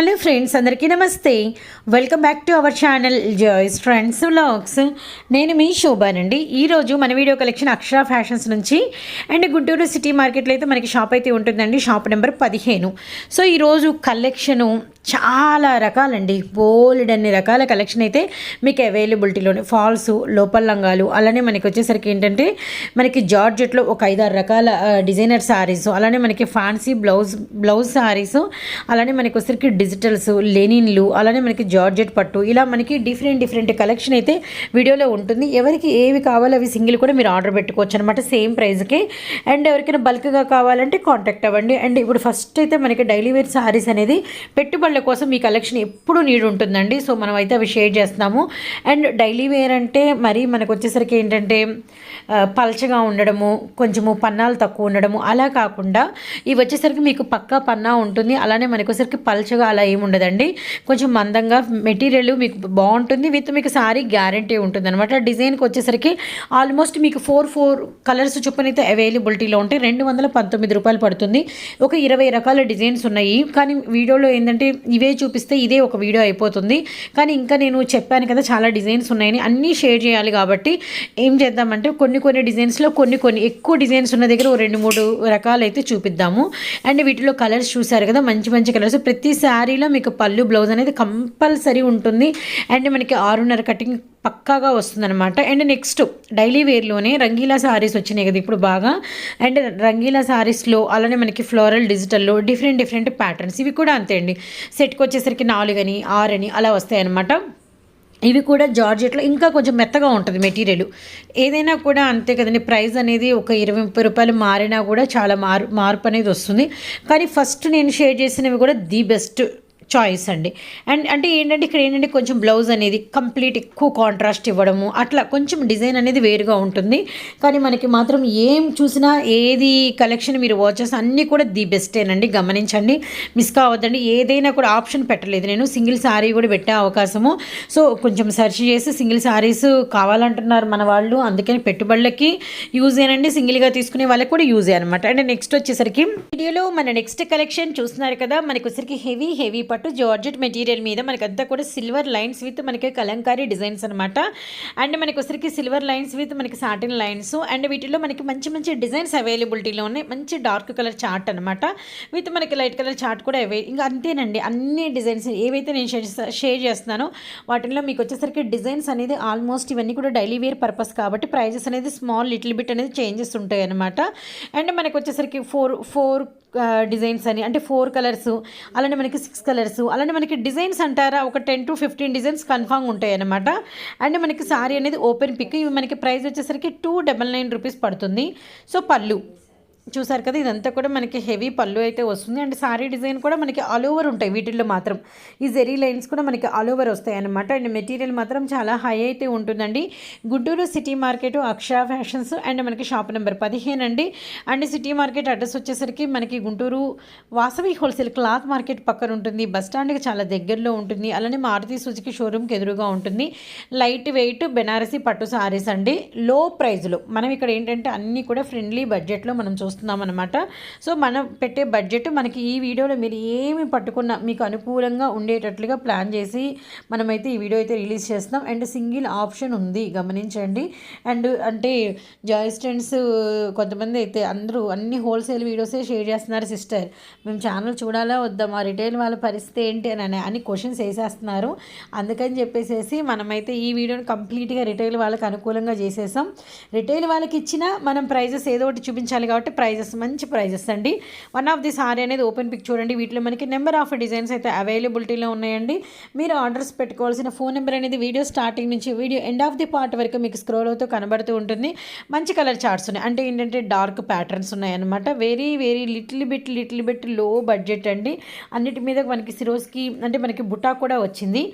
Hello friends అందరికీ నమస్తే. Welcome back to our channel Joy's friends vlogs. నేను మీ శోభానండి. ఈరోజు మన వీడియో కలెక్షన్ అక్షర ఫ్యాషన్స్ నుంచి అండ్ గుంటూరు సిటీ మార్కెట్లో అయితే మనకి షాప్ అయితే ఉంటుందండి. షాప్ నెంబర్ పదిహేను. సో ఈరోజు కలెక్షను చాలా రకాలండి. బోల్డ్ అన్ని రకాల కలెక్షన్ అయితే మీకు అవైలబిలిటీలోనే ఫాల్స్ లోపల లంగాలు అలానే మనకి వచ్చేసరికి ఏంటంటే మనకి జార్జెట్లో ఒక ఐదారు రకాల డిజైనర్ శారీస్ అలానే మనకి ఫ్యాన్సీ బ్లౌజ్ బ్లౌజ్ శారీస్ అలానే మనకి వచ్చేసరికి డిజిటల్స్ లెనిన్లు అలానే మనకి జార్జెట్ పట్టు ఇలా మనకి డిఫరెంట్ డిఫరెంట్ కలెక్షన్ అయితే వీడియోలో ఉంటుంది. ఎవరికి ఏవి కావాలో అవి సింగిల్ కూడా మీరు ఆర్డర్ పెట్టుకోవచ్చు అనమాట సేమ్ ప్రైస్కి అండ్ ఎవరికైనా బల్క్గా కావాలంటే కాంటాక్ట్ అవ్వండి. అండ్ ఇప్పుడు ఫస్ట్ అయితే మనకి డైలీ వేర్ శారీస్ అనేది పెట్టుబడి వాళ్ళ కోసం మీ కలెక్షన్ ఎప్పుడు నీడ్ ఉంటుందండి. సో మనం అయితే అవి షేర్ చేస్తున్నాము. అండ్ డైలీ వేర్ అంటే మరి మనకు వచ్చేసరికి ఏంటంటే పల్చగా ఉండడము కొంచెము పన్నాలు తక్కువ ఉండడము అలా కాకుండా ఇవి వచ్చేసరికి మీకు పక్కా పన్నా ఉంటుంది. అలానే మనకు వచ్చేసరికి పల్చగా అలా ఏమి ఉండదండి. కొంచెం మందంగా మెటీరియల్ మీకు బాగుంటుంది. విత్ మీకు సారీ గ్యారంటీ ఉంటుంది అనమాట డిజైన్కి వచ్చేసరికి ఆల్మోస్ట్ మీకు ఫోర్ ఫోర్ కలర్స్ చొప్పున అయితే అవైలబిలిటీలో ఉంటాయి. రెండు వందల పంతొమ్మిది రూపాయలు పడుతుంది. ఒక ఇరవై రకాల డిజైన్స్ ఉన్నాయి. కానీ వీడియోలో ఏంటంటే ఇవే చూపిస్తే ఇదే ఒక వీడియో అయిపోతుంది. కానీ ఇంకా నేను చెప్పాను కదా చాలా డిజైన్స్ ఉన్నాయని. అన్నీ షేర్ చేయాలి కాబట్టి ఏం చేద్దామంటే కొన్ని కొన్ని డిజైన్స్లో కొన్ని కొన్ని ఎక్కువ డిజైన్స్ ఉన్న దగ్గర ఓ రెండు మూడు రకాలు అయితే చూపిద్దాము. అండ్ వీటిలో కలర్స్ చూసారు కదా మంచి మంచి కలర్స్. ప్రతి శారీలో మీకు పళ్ళు బ్లౌజ్ అనేది కంపల్సరీ ఉంటుంది. అండ్ మనకి ఆరున్నర కటింగ్ పక్కాగా వస్తుందన్నమాట. అండ్ నెక్స్ట్ డైలీ వేర్లోనే రంగీలా సారీస్ వచ్చినాయి కదా ఇప్పుడు బాగా. అండ్ రంగీలా సారీస్లో అలానే మనకి ఫ్లోరల్ డిజిటల్లో డిఫరెంట్ డిఫరెంట్ ప్యాటర్న్స్ ఇవి కూడా అంతే అండి. సెట్కి వచ్చేసరికి నాలుగని ఆరని అలా వస్తాయి అనమాట ఇవి కూడా జార్జెట్లో ఇంకా కొంచెం మెత్తగా ఉంటుంది మెటీరియల్. ఏదైనా కూడా అంతే కదండి ప్రైస్ అనేది ఒక ఇరవై ముప్పై రూపాయలు మారినా కూడా చాలా మార్ మార్పు అనేది వస్తుంది. కానీ ఫస్ట్ నేను షేర్ చేసినవి కూడా ది బెస్ట్ చాయిస్ అండి. అండ్ అంటే ఏంటంటే ఇక్కడ ఏంటంటే కొంచెం బ్లౌజ్ అనేది కంప్లీట్ ఎక్కువ కాంట్రాస్ట్ ఇవ్వడము అట్లా కొంచెం డిజైన్ అనేది వేరుగా ఉంటుంది. కానీ మనకి మాత్రం ఏం చూసినా ఏది కలెక్షన్ మీరు వాచెస్ అన్నీ కూడా ది బెస్టేనండి గమనించండి. మిస్ కావద్దండి. ఏదైనా కూడా ఆప్షన్ పెట్టలేదు. నేను సింగిల్ శారీ కూడా పెట్టే అవకాశము. సో కొంచెం సెర్చ్ చేసి సింగిల్ శారీస్ కావాలంటున్నారు మన వాళ్ళు. అందుకని పెట్టుబడులకి యూజ్ ఏనండి. సింగిల్గా తీసుకునే వాళ్ళకి కూడా యూజ్ అనమాట అండ్ నెక్స్ట్ వచ్చేసరికి వీడియోలో మన నెక్స్ట్ కలెక్షన్ చూస్తున్నారు కదా. మనకి వచ్చేసరికి హెవీ హెవీ పట్టు జార్జెట్ మెటీరియల్ మీద మనకంతా కూడా సిల్వర్ లైన్స్ విత్ మనకి కలంకారీ డిజైన్స్ అనమాట అండ్ మనకి వచ్చేసరికి సిల్వర్ లైన్స్ విత్ మనకి సాటిన్ లైన్స్. అండ్ వీటిలో మనకి మంచి మంచి డిజైన్స్ అవైలబిలిటీలో ఉన్నాయి. మంచి డార్క్ కలర్ చార్ట్ అనమాట విత్ మనకి లైట్ కలర్ చార్ట్ కూడా అవై ఇంకా అంతేనండి. అన్ని డిజైన్స్ ఏవైతే నేను షేర్ షేర్ చేస్తున్నానో వాటిలో మీకు వచ్చేసరికి డిజైన్స్ అనేది ఆల్మోస్ట్ ఇవన్నీ కూడా డైలీ వేర్ పర్పస్ కాబట్టి ప్రైజెస్ అనేది స్మాల్ లిటిల్ బిట్ అనేది చేంజెస్ ఉంటాయి అనమాట అండ్ మనకు వచ్చేసరికి ఫోర్ ఫోర్ డిజైన్స్ అని అంటే ఫోర్ కలర్స్ అలానే మనకి సిక్స్ కలర్స్ అలానే మనకి డిజైన్స్ అంటారా? ఒక ten to fifteen designs confirm ఉంటాయి అనమాట అండ్ మనకి సారీ అనేది ఓపెన్ పిక్ ఇవి మనకి ప్రైస్ వచ్చేసరికి టూ డబల్ నైన్ రూపీస్ పడుతుంది. సో పళ్ళు. చూసారు కదా ఇదంతా కూడా మనకి హెవీ పళ్ళు అయితే వస్తుంది. అండ్ సారీ డిజైన్ కూడా మనకి ఆల్ ఓవర్ ఉంటాయి వీటిల్లో మాత్రం. ఈ జెరీ లైన్స్ కూడా మనకి ఆల్ ఓవర్ వస్తాయి అనమాట అండ్ మెటీరియల్ మాత్రం చాలా హై అయితే ఉంటుందండి. Guntur city market Akshara fashions and మనకి షాప్ నెంబర్ పదిహేను అండి. అండ్ సిటీ మార్కెట్ అడ్రస్ వచ్చేసరికి మనకి Guntur Vasavi wholesale cloth market పక్కన ఉంటుంది. బస్ స్టాండ్కి చాలా దగ్గరలో ఉంటుంది. అలానే మారుతి సుజుకి షోరూమ్కి ఎదురుగా ఉంటుంది. లైట్ వెయిట్ బెనారసీ పట్టు సారీస్ అండి. లో ప్రైజ్లో మనం ఇక్కడ ఏంటంటే అన్నీ కూడా ఫ్రెండ్లీ బడ్జెట్లో మనం చూస్తాం. చూస్తున్నాం అనమాట సో మనం పెట్టే బడ్జెట్ మనకి ఈ వీడియోలో మీరు ఏమి పట్టుకున్నా మీకు అనుకూలంగా ఉండేటట్లుగా ప్లాన్ చేసి మనమైతే ఈ వీడియో అయితే రిలీజ్ చేస్తున్నాం. అండ్ సింగిల్ ఆప్షన్ ఉంది గమనించండి. అండ్ అంటే జాయ్ స్టెంట్స్ కొంతమంది అయితే అందరూ అన్ని హోల్సేల్ వీడియోసే షేర్ చేస్తున్నారు సిస్టర్ మేము ఛానల్ చూడాలా వద్దా మా రిటైల్ వాళ్ళ పరిస్థితి ఏంటి అని అని క్వశ్చన్స్ వేసేస్తున్నారు. అందుకని చెప్పేసేసి మనమైతే ఈ వీడియోని కంప్లీట్గా రిటైల్ వాళ్ళకి అనుకూలంగా చేసేసాం. రిటైల్ వాళ్ళకి ఇచ్చిన మనం ప్రైజెస్ ఏదో ఒకటి చూపించాలి కాబట్టి ప్రైజెస్ మంచి ప్రైజెస్ అండి. వన్ ఆఫ్ ది సారీ అనేది ఓపెన్ పిక్ చూడండి. వీటిలో మనకి నెంబర్ ఆఫ్ డిజైన్స్ అయితే అవైలబిలిటీలో ఉన్నాయండి. మీరు ఆర్డర్స్ పెట్టుకోవాల్సిన ఫోన్ నెంబర్ అనేది వీడియో స్టార్టింగ్ నుంచి video end of the part వరకు మీకు స్క్రోల్ అవుతూ కనబడుతూ ఉంటుంది. మంచి కలర్ చార్ట్స్ ఉన్నాయి. అంటే ఏంటంటే డార్క్ ప్యాటర్న్స్ ఉన్నాయన్నమాట. Very very little bit little బిట్లో budget అండి. అన్నిటి మీద మనకి సిరోస్కి అంటే మనకి బుటా కూడా వచ్చింది.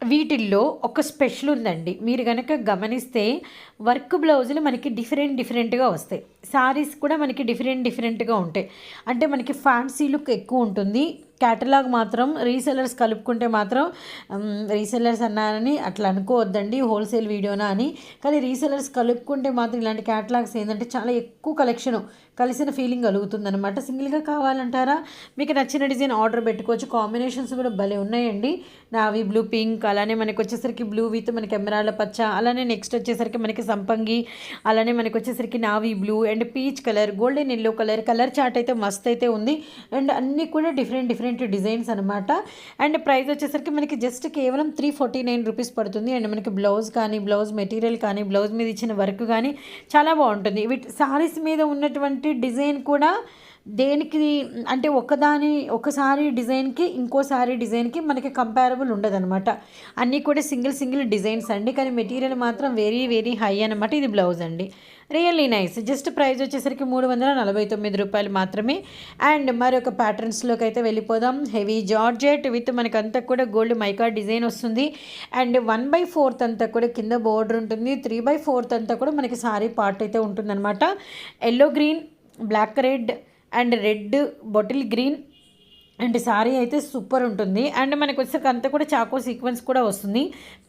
వీటిల్లో ఒక స్పెషల్ ఉందండి. మీరు కనుక గమనిస్తే వర్క్ బ్లౌజులు మనకి డిఫరెంట్ డిఫరెంట్గా వస్తాయి. శారీస్ కూడా మనకి డిఫరెంట్ డిఫరెంట్గా ఉంటాయి. అంటే మనకి ఫ్యాన్సీ లుక్ ఎక్కువ ఉంటుంది. క్యాటలాగ్ మాత్రం రీసెలర్స్ కలుపుకుంటే మాత్రం రీసెలర్స్ అన్నారని అట్లా అనుకోవద్దండి హోల్సేల్ వీడియోనా అని. కానీ రీసెలర్స్ కలుపుకుంటే మాత్రం ఇలాంటి క్యాటలాగ్స్ ఏంటంటే చాలా ఎక్కువ కలెక్షన్ కలిసిన ఫీలింగ్ కలుగుతుంది అనమాట సింగిల్గా కావాలంటారా? మీకు నచ్చిన డిజైన్ ఆర్డర్ పెట్టుకోవచ్చు. కాంబినేషన్స్ కూడా భలే ఉన్నాయండి. నావి బ్లూ పింక్ అలానే మనకి వచ్చేసరికి బ్లూ విత్ మనకి ఎమరాళ్ళ పచ్చ అలానే నెక్స్ట్ వచ్చేసరికి మనకి సంపంగి. అలానే మనకి వచ్చేసరికి navy blue and peach colour golden yellow colour colour chart అయితే మస్త్ అయితే ఉంది. అండ్ అన్నీ కూడా డిఫరెంట్ డిఫరెంట్ డిజైన్స్ అనమాట అండ్ ప్రైస్ వచ్చేసరికి మనకి జస్ట్ కేవలం త్రీ ఫార్టీ నైన్ రూపీస్ పడుతుంది. అండ్ మనకి బ్లౌజ్ కానీ బ్లౌజ్ మెటీరియల్ కానీ బ్లౌజ్ మీద ఇచ్చిన వర్క్ కానీ చాలా బాగుంటుంది. వీటి సారీస్ మీద ఉన్నటువంటి డిజైన్ కూడా దేనికి అంటే ఒకదాని ఒకసారి డిజైన్కి ఇంకోసారి డిజైన్కి మనకి కంపారబుల్ ఉండదన్నమాట. అన్నీ కూడా సింగిల్ సింగిల్ డిజైన్స్ అండి. కానీ మెటీరియల్ మాత్రం వెరీ వెరీ హై అనమాట ఇది బ్లౌజ్ అండి. రియల్లీ నైస్ జస్ట్ ప్రైస్ వచ్చేసరికి మూడు వందల నలభై తొమ్మిది రూపాయలు మాత్రమే. అండ్ మరొక ప్యాటర్న్స్లోకి అయితే వెళ్ళిపోదాం. హెవీ జార్జెట్ విత్ మనకి అంతా కూడా గోల్డ్ మైకా డిజైన్ వస్తుంది. అండ్ వన్ బై ఫోర్త్ అంతా కూడా కింద బోర్డర్ ఉంటుంది. త్రీ బై ఫోర్త్ అంతా కూడా మనకి సారీ పార్ట్ అయితే ఉంటుందన్నమాట. Yellow green black red and red bottle green and sari అయితే సూపర్ ఉంటుంది. అండ్ మనకు వచ్చేసరికి అంతా కూడా చాకో సీక్వెన్స్ కూడా వస్తుంది.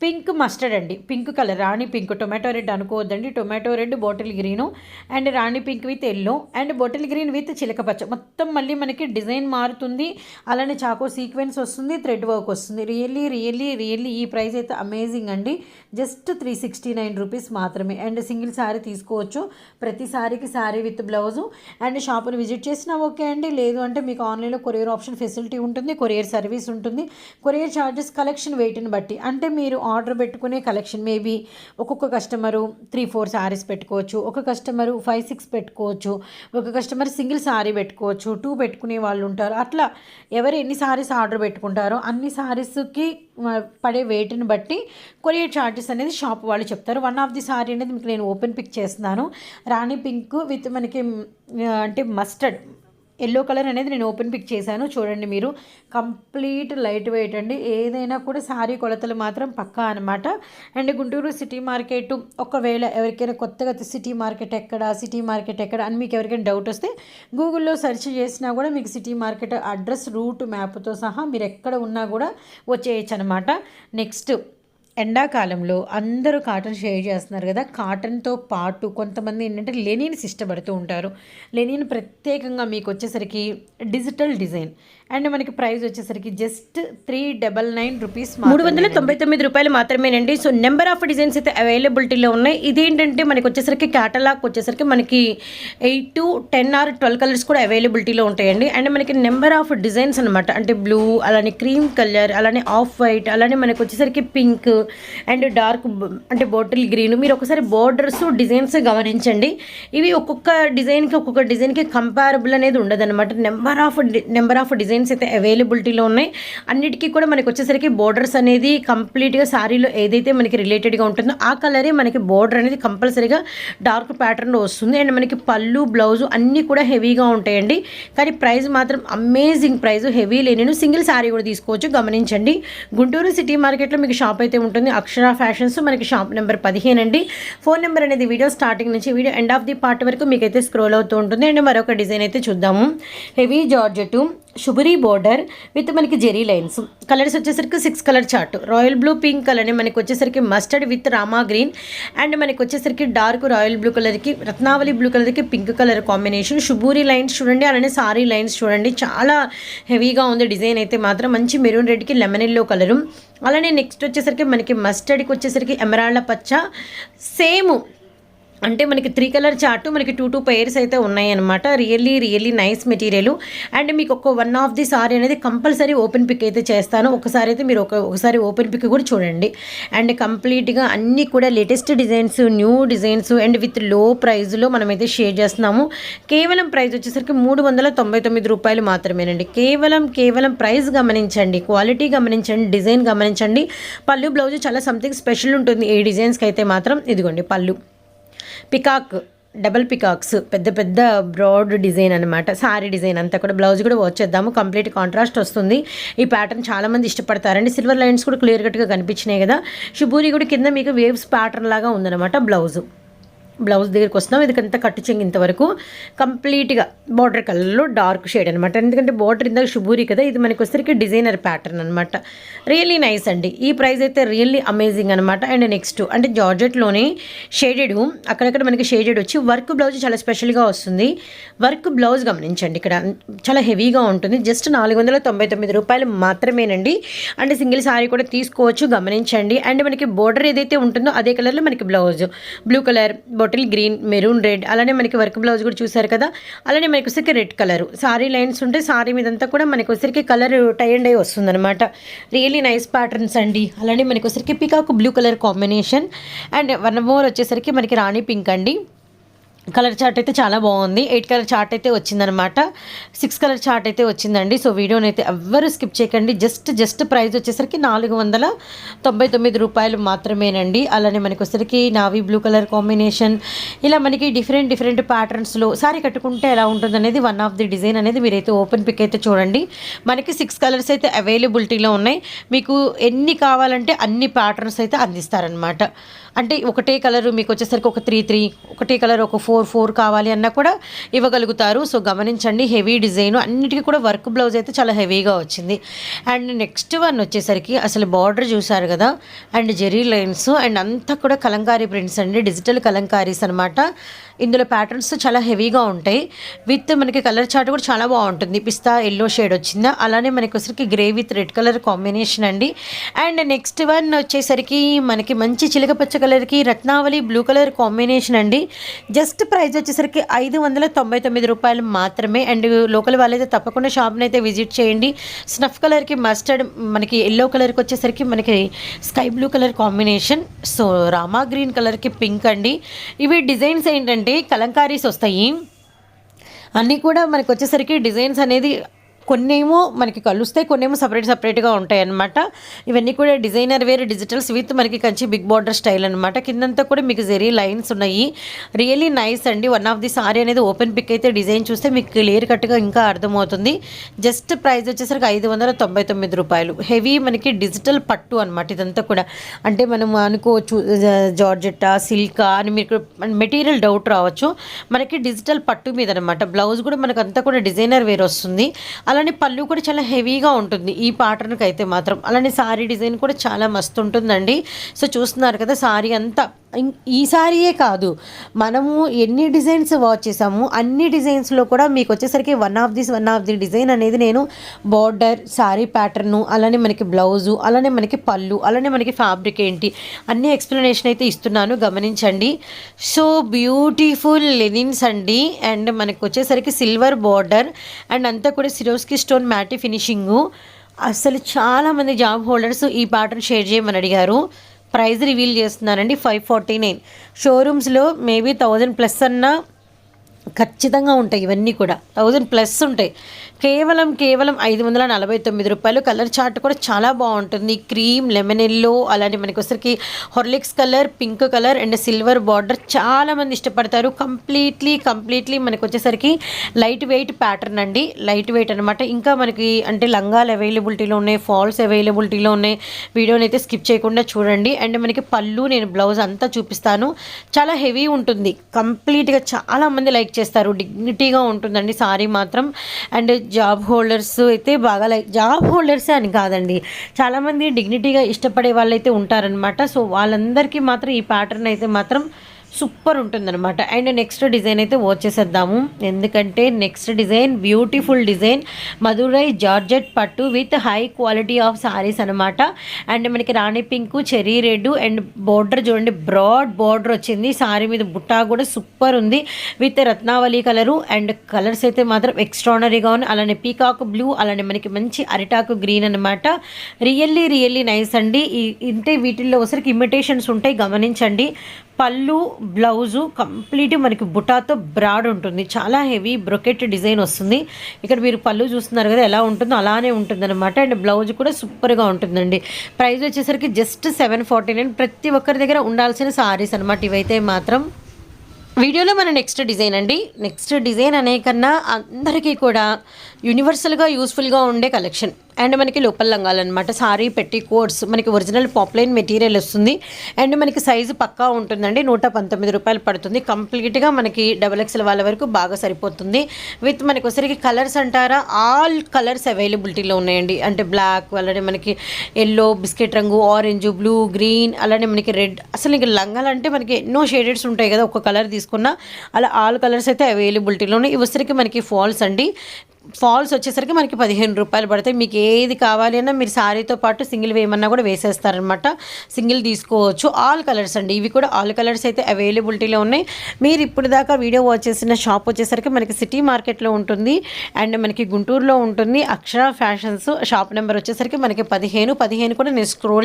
పింక్ మస్టర్డ్ అండి. Pink colour. Rani pink. Tomato red అనుకోవద్దండి. Tomato red bottle green. And rani pink with yellow. And bottle green with చిలకపచ్చ మొత్తం మళ్ళీ మనకి డిజైన్ మారుతుంది. అలానే చాకో సీక్వెన్స్ వస్తుంది. థ్రెడ్ వర్క్ వస్తుంది. రియల్లీ రియల్లీ రియల్లీ ఈ ప్రైస్ అయితే అమేజింగ్ అండి. Just three sixty nine rupees మాత్రమే. అండ్ సింగిల్ శారీ తీసుకోవచ్చు. ప్రతి శారీకి శారీ విత్ బ్లౌజు. అండ్ షాపుని విజిట్ చేసినా ఓకే అండి. లేదు అంటే మీకు ఆన్లైన్లో కొరియర్ ఆప్షన్ ఫెసిలిటీ ఉంటుంది కొరియర్ సర్వీస్ ఉంటుంది. కొరియర్ ఛార్జెస్ కలెక్షన్ వెయిట్ని బట్టి. అంటే మీరు ఆర్డర్ పెట్టుకునే కలెక్షన్ మేబీ ఒక్కొక్క కస్టమరు త్రీ ఫోర్ శారీస్ పెట్టుకోవచ్చు ఒక కస్టమరు ఫైవ్ సిక్స్ పెట్టుకోవచ్చు ఒక కస్టమర్ సింగిల్ శారీ పెట్టుకోవచ్చు టూ పెట్టుకునే వాళ్ళు ఉంటారు. అట్లా ఎవరు ఎన్ని శారీస్ ఆర్డర్ పెట్టుకుంటారో అన్ని శారీస్కి పడే వెయిట్ని బట్టి కొరియర్ ఛార్జెస్ అనేది షాప్ వాళ్ళు చెప్తారు. వన్ ఆఫ్ ది సారీ అనేది మీకు నేను ఓపెన్ పిక్ చేస్తున్నాను. రాణి పింక్ విత్ మనకి అంటే మస్టర్డ్ ఎల్లో కలర్ అనేది నేను ఓపెన్ పిక్ చేశాను. చూడండి మీరు. కంప్లీట్ లైట్ వెయిట్ అండి. ఏదైనా కూడా శారీ కొలతలు మాత్రం పక్కా అనమాట అండ్ గుంటూరు సిటీ మార్కెట్ ఒకవేళ ఎవరికైనా కొత్తగా సిటీ మార్కెట్ ఎక్కడ సిటీ మార్కెట్ ఎక్కడ అని మీకు ఎవరికైనా డౌట్ వస్తే గూగుల్లో సెర్చ్ చేసినా కూడా మీకు సిటీ మార్కెట్ అడ్రస్ రూట్ మ్యాప్తో సహా మీరు ఎక్కడ ఉన్నా కూడా వచ్చేయచ్చు అనమాట నెక్స్ట్ ఎండాకాలంలో అందరూ కాటన్ షేర్ చేస్తున్నారు కదా కాటన్తో పాటు కొంతమంది ఏంటంటే లెనిన్స్ ఇష్టపడుతూ ఉంటారు. లెనిన్ ప్రత్యేకంగా మీకు వచ్చేసరికి డిజిటల్ డిజైన్. అండ్ మనకి ప్రైస్ వచ్చేసరికి just three double nine rupees మూడు వందల తొంభై తొమ్మిది రూపాయలు మాత్రమేనండి. సో నెంబర్ ఆఫ్ డిజైన్స్ అయితే అవైలబిలిటీలో ఉన్నాయి. ఇదేంటంటే మనకి వచ్చేసరికి క్యాటలాగ్ వచ్చేసరికి మనకి eight to ten or twelve colours కూడా అవైలబిలిటీలో ఉంటాయండి. అండ్ మనకి నెంబర్ ఆఫ్ డిజైన్స్ అనమాట అంటే బ్లూ అలానే క్రీమ్ కలర్ అలానే ఆఫ్ వైట్ అలానే మనకి వచ్చేసరికి పింక్ అండ్ డార్క్ అంటే బాటిల్ గ్రీన్ మీరు ఒకసారి బోర్డర్స్ డిజైన్స్ గమనించండి. ఇవి ఒక్కొక్క డిజైన్కి ఒక్కొక్క డిజైన్కి కంపారబుల్ అనేది ఉండదన్నమాట. Number of number of designs అయితే అవైలబిలిటీలో ఉన్నాయి. అన్నిటికీ కూడా మనకి వచ్చేసరికి బోర్డర్స్ అనేది కంప్లీట్గా శారీలో ఏదైతే మనకి రిలేటెడ్గా ఉంటుందో ఆ కలరే మనకి బోర్డర్ అనేది కంపల్సరీగా డార్క్ ప్యాటర్న్లో వస్తుంది. అండ్ మనకి పళ్ళు బ్లౌజు అన్నీ కూడా హెవీగా ఉంటాయండి. కానీ ప్రైస్ మాత్రం అమేజింగ్ ప్రైస్ హెవీ లేని సింగిల్ శారీ కూడా తీసుకోవచ్చు. గమనించండి. గుంటూరు సిటీ మార్కెట్లో మీకు షాప్ అయితే ఉంటుంది. అక్షర ఫ్యాషన్స్ మనకి షాప్ నెంబర్ పదిహేను అండి. ఫోన్ నెంబర్ అనేది వీడియో స్టార్టింగ్ నుంచి video end of the part వరకు మీకు అయితే స్క్రోల్ అవుతూ ఉంటుంది. అండ్ మరొక డిజైన్ అయితే చూద్దాము. హెవీ జార్జెట్ శుభరీ బోర్డర్ విత్ మనకి జెరీ లైన్స్. కలర్స్ వచ్చేసరికి six colour chart royal blue pink colour మనకి వచ్చేసరికి మస్టర్డ్ విత్ రామా గ్రీన్ అండ్ మనకి వచ్చేసరికి డార్క్ రాయల్ బ్లూ కలర్కి రత్నావళి బ్లూ కలర్కి పింక్ కలర్ కాంబినేషన్ శుభూరి లైన్స్ చూడండి అలానే సారీ లైన్స్ చూడండి. చాలా హెవీగా ఉంది డిజైన్ అయితే మాత్రం. మంచి మెరూన్ రెడ్కి లెమన్ ఎల్లో కలరు అలానే నెక్స్ట్ వచ్చేసరికి మనకి మస్టర్డ్కి వచ్చేసరికి ఎమరాళ్ళ పచ్చ. సేమ్ అంటే మనకి త్రీ కలర్ చార్ట్ మనకి టూ టూ పెయిర్స్ అయితే ఉన్నాయన్నమాట. Really really nice material and మీకు ఒక వన్ ఆఫ్ ది సారీ అనేది కంపల్సరీ ఓపెన్ పిక్ అయితే చేస్తాను. ఒకసారి అయితే మీరు ఒక ఒకసారి ఓపెన్ పిక్ కూడా చూడండి. అండ్ కంప్లీట్గా అన్నీ కూడా latest designs new designs and విత్లో ప్రైస్లో మనమైతే షేర్ చేస్తున్నాము. కేవలం ప్రైస్ వచ్చేసరికి మూడు వందల తొంభై తొమ్మిది రూపాయలు మాత్రమేనండి. కేవలం కేవలం ప్రైస్ గమనించండి క్వాలిటీ గమనించండి డిజైన్ గమనించండి. పళ్ళు బ్లౌజ్ చాలా సంథింగ్ స్పెషల్ ఉంటుంది. ఏ డిజైన్స్కి అయితే మాత్రం ఇదిగోండి పళ్ళు. పికాక్ డబల్ పికాక్స్ పెద్ద పెద్ద బ్రాడ్ డిజైన్ అనమాట సారీ డిజైన్ అంతా కూడా బ్లౌజ్ కూడా వచ్చేద్దాము కంప్లీట్ కాంట్రాస్ట్ వస్తుంది. ఈ ప్యాటర్న్ చాలామంది ఇష్టపడతారండి. సిల్వర్ లైన్స్ కూడా క్లియర్ కట్గా కనిపించినాయి కదా. షుబూరి కూడా కింద మీకు వేవ్స్ ప్యాటర్న్ లాగా ఉందన్నమాట బ్లౌజు. బ్లౌజ్ దగ్గరికి వస్తున్నాం. ఎందుకంటే కట్టు చెంగి ఇంతవరకు కంప్లీట్గా బార్డర్ కలర్లో డార్క్ షేడ్ అనమాట ఎందుకంటే బార్డర్ ఇందాక శుభూరి కదా ఇది మనకి వచ్చరికి డిజైనర్ ప్యాటర్న్ అనమాట రియల్లీ నైస్ అండి. ఈ ప్రైస్ అయితే రియల్లీ అమేజింగ్ అనమాట అండ్ నెక్స్ట్ అంటే జార్జెట్లోనే షేడెడ్ అక్కడక్కడ మనకి షేడెడ్ వచ్చి వర్క్ బ్లౌజ్ చాలా స్పెషల్గా వస్తుంది. వర్క్ బ్లౌజ్ గమనించండి ఇక్కడ. చాలా హెవీగా ఉంటుంది. జస్ట్ నాలుగు వందల తొంభై తొమ్మిది రూపాయలు మాత్రమేనండి. అండ్ సింగిల్ సారీ కూడా తీసుకోవచ్చు గమనించండి. అండ్ మనకి బోర్డర్ ఏదైతే ఉంటుందో అదే కలర్లో మనకి blouse. Blue colour bottle green maroon red అలానే మనకి వర్క్ బ్లౌజ్ కూడా చూసారు కదా. అలానే మనకి ఉసిరికి రెడ్ కలర్. సారీ లైన్స్ ఉంటే సారీ మీదంతా కూడా మనకి ఉసిరికి కలర్ టై అండ్ అయి వస్తుందనమాట రియలీ నైస్ ప్యాటర్న్స్ అండి. అలానే మనకి ఉసిరికి peacock blue colour combination and one more వచ్చేసరికి మనకి రాణి పింక్ అండి. కలర్ చార్ట్ అయితే చాలా బాగుంది. ఎయిట్ కలర్ చార్ట్ అయితే వచ్చిందనమాట సిక్స్ కలర్ చార్ట్ అయితే వచ్చిందండి. సో వీడియోని అయితే ఎవ్వరు స్కిప్ చేయకండి. జస్ట్ జస్ట్ ప్రైస్ వచ్చేసరికి నాలుగు వందల తొంభై తొమ్మిది రూపాయలు మాత్రమేనండి. అలానే మనకి వచ్చేసరికి నావీ బ్లూ కలర్ కాంబినేషన్ ఇలా మనకి డిఫరెంట్ డిఫరెంట్ ప్యాటర్న్స్లో సారీ కట్టుకుంటే ఎలా ఉంటుంది అనేది వన్ ఆఫ్ ది డిజైన్ అనేది మీరైతే ఓపెన్ పిక్ అయితే చూడండి. మనకి సిక్స్ కలర్స్ అయితే అవైలబిలిటీలో ఉన్నాయి. మీకు ఎన్ని కావాలంటే అన్ని ప్యాటర్న్స్ అయితే అందిస్తారనమాట అంటే ఒకటే కలర్ మీకు వచ్చేసరికి ఒక త్రీ త్రీ ఒకటే కలర్ ఒక ఫోర్ ఫోర్ కావాలి అన్నా కూడా ఇవ్వగలుగుతారు. సో గమనించండి హెవీ డిజైన్ అన్నిటికీ కూడా వర్క్ బ్లౌజ్ అయితే చాలా హెవీగా వచ్చింది. అండ్ నెక్స్ట్ వన్ వచ్చేసరికి అసలు బార్డర్ చూసారు కదా అండ్ జెరీ లైన్స్ అండ్ అంతా కూడా కలంకారీ ప్రింట్స్ అండి డిజిటల్ కలంకారీస్ అనమాట ఇందులో ప్యాటర్న్స్ చాలా హెవీగా ఉంటాయి. విత్ మనకి కలర్ చార్ట్ కూడా చాలా బాగుంటుంది. పిస్తా ఎల్లో షేడ్ వచ్చిందా? అలానే మనకి వచ్చరికి grey with red colour combination అండి. అండ్ నెక్స్ట్ వన్ వచ్చేసరికి మనకి మంచి చిలక కలర్కి రత్నావళి బ్లూ కలర్ కాంబినేషన్ అండి. జస్ట్ ప్రైస్ వచ్చేసరికి ఐదు వందల తొంభై తొమ్మిది రూపాయలు మాత్రమే. అండ్ లోకల్ వాళ్ళైతే తప్పకుండా షాప్ని అయితే విజిట్ చేయండి. స్నఫ్ కలర్కి మస్టర్డ్ మనకి ఎల్లో కలర్కి వచ్చేసరికి మనకి sky blue colour combination so Rama green కలర్కి పింక్ అండి. ఇవి డిజైన్స్ ఏంటంటే కలంకారీస్ వస్తాయి. అన్నీ కూడా మనకు వచ్చేసరికి డిజైన్స్ అనేది కొన్నేమో మనకి కలుస్తాయి కొన్నేమో సపరేట్ సపరేట్గా ఉంటాయి అనమాట ఇవన్నీ కూడా డిజైనర్ వేర్ డిజిటల్స్ విత్ మనకి కంచి బిగ్ బార్డర్ స్టైల్ అనమాట కిందంతా కూడా మీకు జెరీ లైన్స్ ఉన్నాయి. రియలీ నైస్ అండి. వన్ ఆఫ్ ది సారీ అనేది ఓపెన్ పిక్ అయితే డిజైన్ చూస్తే మీకు క్లియర్ కట్గా ఇంకా అర్థమవుతుంది. జస్ట్ ప్రైస్ వచ్చేసరికి ఐదు వందల తొంభై తొమ్మిది రూపాయలు. హెవీ మనకి డిజిటల్ పట్టు అనమాట ఇదంతా కూడా. అంటే మనం అనుకోవచ్చు జార్జెట్టా సిల్కా అని మీకు మెటీరియల్ డౌట్ రావచ్చు. మనకి డిజిటల్ పట్టు మీద అనమాట బ్లౌజ్ కూడా మనకు అంతా కూడా డిజైనర్ వేర్ వస్తుంది. అలానే పళ్ళు కూడా చాలా హెవీగా ఉంటుంది. ఈ ప్యాటర్న్కి అయితే మాత్రం. అలానే సారీ డిజైన్ కూడా చాలా మస్తు ఉంటుందండి. సో చూస్తున్నారు కదా సారీ అంతా ఈసారియే కాదు. మనము ఎన్ని డిజైన్స్ వాచ్ చేసాము అన్ని డిజైన్స్లో కూడా మీకు వచ్చేసరికి one of this one of the design అనేది నేను బార్డర్ సారీ ప్యాటర్ను అలానే మనకి బ్లౌజు అలానే మనకి పళ్ళు అలానే మనకి ఫ్యాబ్రిక్ ఏంటి అన్ని ఎక్స్ప్లెనేషన్ అయితే ఇస్తున్నాను. గమనించండి. సో బ్యూటిఫుల్ లెనిన్స్ అండి. అండ్ మనకు వచ్చేసరికి సిల్వర్ బార్డర్ అండ్ అంతా కూడా సిరోస్కి స్టోన్ మ్యాటి ఫినిషింగు అసలు చాలామంది జాబ్ హోల్డర్స్ ఈ ప్యాటర్న్ షేర్ చేయమని అడిగారు. ప్రైస్ రివీల్ చేస్తున్నారండి ఫైవ్ ఫార్టీ నైన్. షోరూమ్స్లో మేబీ థౌజండ్ ప్లస్ అన్న ఖచ్చితంగా ఉంటాయి ఇవన్నీ కూడా. థౌజండ్ ప్లస్ ఉంటాయి. కేవలం కేవలం ఐదు వందల నలభై తొమ్మిది రూపాయలు. కలర్ చార్ట్ కూడా చాలా బాగుంటుంది. క్రీమ్ లెమన్ ఎల్లో అలాంటి మనకి వచ్చరికి Horlicks colour pink colour and silver border చాలామంది ఇష్టపడతారు. కంప్లీట్లీ కంప్లీట్లీ మనకు వచ్చేసరికి లైట్ వెయిట్ ప్యాటర్న్ అండి. లైట్ వెయిట్ అనమాట ఇంకా మనకి అంటే లంగాలు అవైలబిలిటీలో ఉన్నాయి ఫాల్స్ అవైలబిలిటీలో ఉన్నాయి. వీడియోని అయితే స్కిప్ చేయకుండా చూడండి. అండ్ మనకి పళ్ళు నేను బ్లౌజ్ అంతా చూపిస్తాను. చాలా హెవీ ఉంటుంది. కంప్లీట్గా చాలామంది లైక్ చేస్తారు. డిగ్నిటీగా ఉంటుందండి సారీ మాత్రం. అండ్ జాబ్ హోల్డర్స్ అయితే బాగా లైక్ జాబ్ హోల్డర్సే అని కాదండి. చాలామంది డిగ్నిటీగా ఇష్టపడే వాళ్ళైతే ఉంటారనమాట సో వాళ్ళందరికీ మాత్రం ఈ ప్యాటర్న్ అయితే మాత్రం సూపర్ ఉంటుందన్నమాట. అండ్ నెక్స్ట్ డిజైన్ అయితే వచ్చేసేద్దాము ఎందుకంటే next design beautiful design. Madurai georgette పట్టు with high quality of saris అనమాట అండ్ మనకి rani pink cherry red and border చూడండి బ్రాడ్ బార్డర్ వచ్చింది. సారీ మీద బుట్టా కూడా సూపర్ ఉంది. విత్ రత్నావళి కలరు. అండ్ కలర్స్ అయితే మాత్రం ఎక్స్ట్రానరీగా ఉన్నాయి. అలానే పీకాక్ బ్లూ అలానే మనకి మంచి అరిటాకు గ్రీన్ అనమాట రియల్లీ రియల్లీ నైస్ అండి. ఇంటే వీటిల్లో ఒకసారికి ఇమిటేషన్స్ ఉంటాయి. గమనించండి. పళ్ళు బ్లౌజు కంప్లీట్ మనకి బుటాతో బ్రాడ్ ఉంటుంది. చాలా హెవీ బ్రొకెట్ డిజైన్ వస్తుంది. ఇక్కడ మీరు పళ్ళు చూస్తున్నారు కదా ఎలా ఉంటుందో అలానే ఉంటుంది అనమాట అండ్ బ్లౌజ్ కూడా సూపర్గా ఉంటుందండి. ప్రైస్ వచ్చేసరికి జస్ట్ సెవెన్ ఫార్టీ నైన్. ప్రతి ఒక్కరి దగ్గర ఉండాల్సిన సారీస్ అనమాట ఇవైతే మాత్రం. వీడియోలో మన నెక్స్ట్ డిజైన్ అండి. నెక్స్ట్ డిజైన్ అనే కన్నా అందరికీ కూడా యూనివర్సల్గా యూస్ఫుల్గా ఉండే కలెక్షన్ అండ్ మనకి లోపల లంగాలన్నమాట సారీ పెట్టి కోట్స్. మనకి ఒరిజినల్ పాప్లైన్ మెటీరియల్ వస్తుంది. అండ్ మనకి సైజు పక్కా ఉంటుందండి. నూట పంతొమ్మిది రూపాయలు పడుతుంది. కంప్లీట్గా మనకి డబల్ ఎక్స్ఎల్ వాళ్ళ వరకు బాగా సరిపోతుంది. విత్ మనకి ఒకసారికి కలర్స్ అంటారా ఆల్ కలర్స్ అవైలబిలిటీలో ఉన్నాయండి. అంటే బ్లాక్ అలానే మనకి ఎల్లో బిస్కెట్ రంగు ఆరెంజ్ బ్లూ గ్రీన్ అలానే మనకి రెడ్. అసలు ఇంకా లంగాలు అంటే మనకి ఎన్నో షేడెడ్స్ ఉంటాయి కదా ఒక కలర్ తీసుకున్నా. అలా ఆల్ కలర్స్ అయితే అవైలబిలిటీలో ఉన్నాయి ఇవి మనకి ఫాల్స్ అండి. ఫాల్స్ వచ్చేసరికి మనకి పదిహేను రూపాయలు పడతాయి మీకు ఏది కావాలి అన్నా మీరు శారీతో పాటు సింగిల్ వేయమన్నా కూడా వేసేస్తారనమాట సింగిల్ తీసుకోవచ్చు. ఆల్ కలర్స్ అండి. ఇవి కూడా ఆల్ కలర్స్ అయితే అవైలబిలిటీలో ఉన్నాయి. మీరు ఇప్పుడు దాకా వీడియో వాచ్ చేసిన షాప్ వచ్చేసరికి మనకి సిటీ మార్కెట్లో ఉంటుంది. అండ్ మనకి గుంటూరులో ఉంటుంది. అక్షర ఫ్యాషన్స్ షాప్ నెంబర్ వచ్చేసరికి మనకి పదిహేను. పదిహేను కూడా నేను స్క్రోల్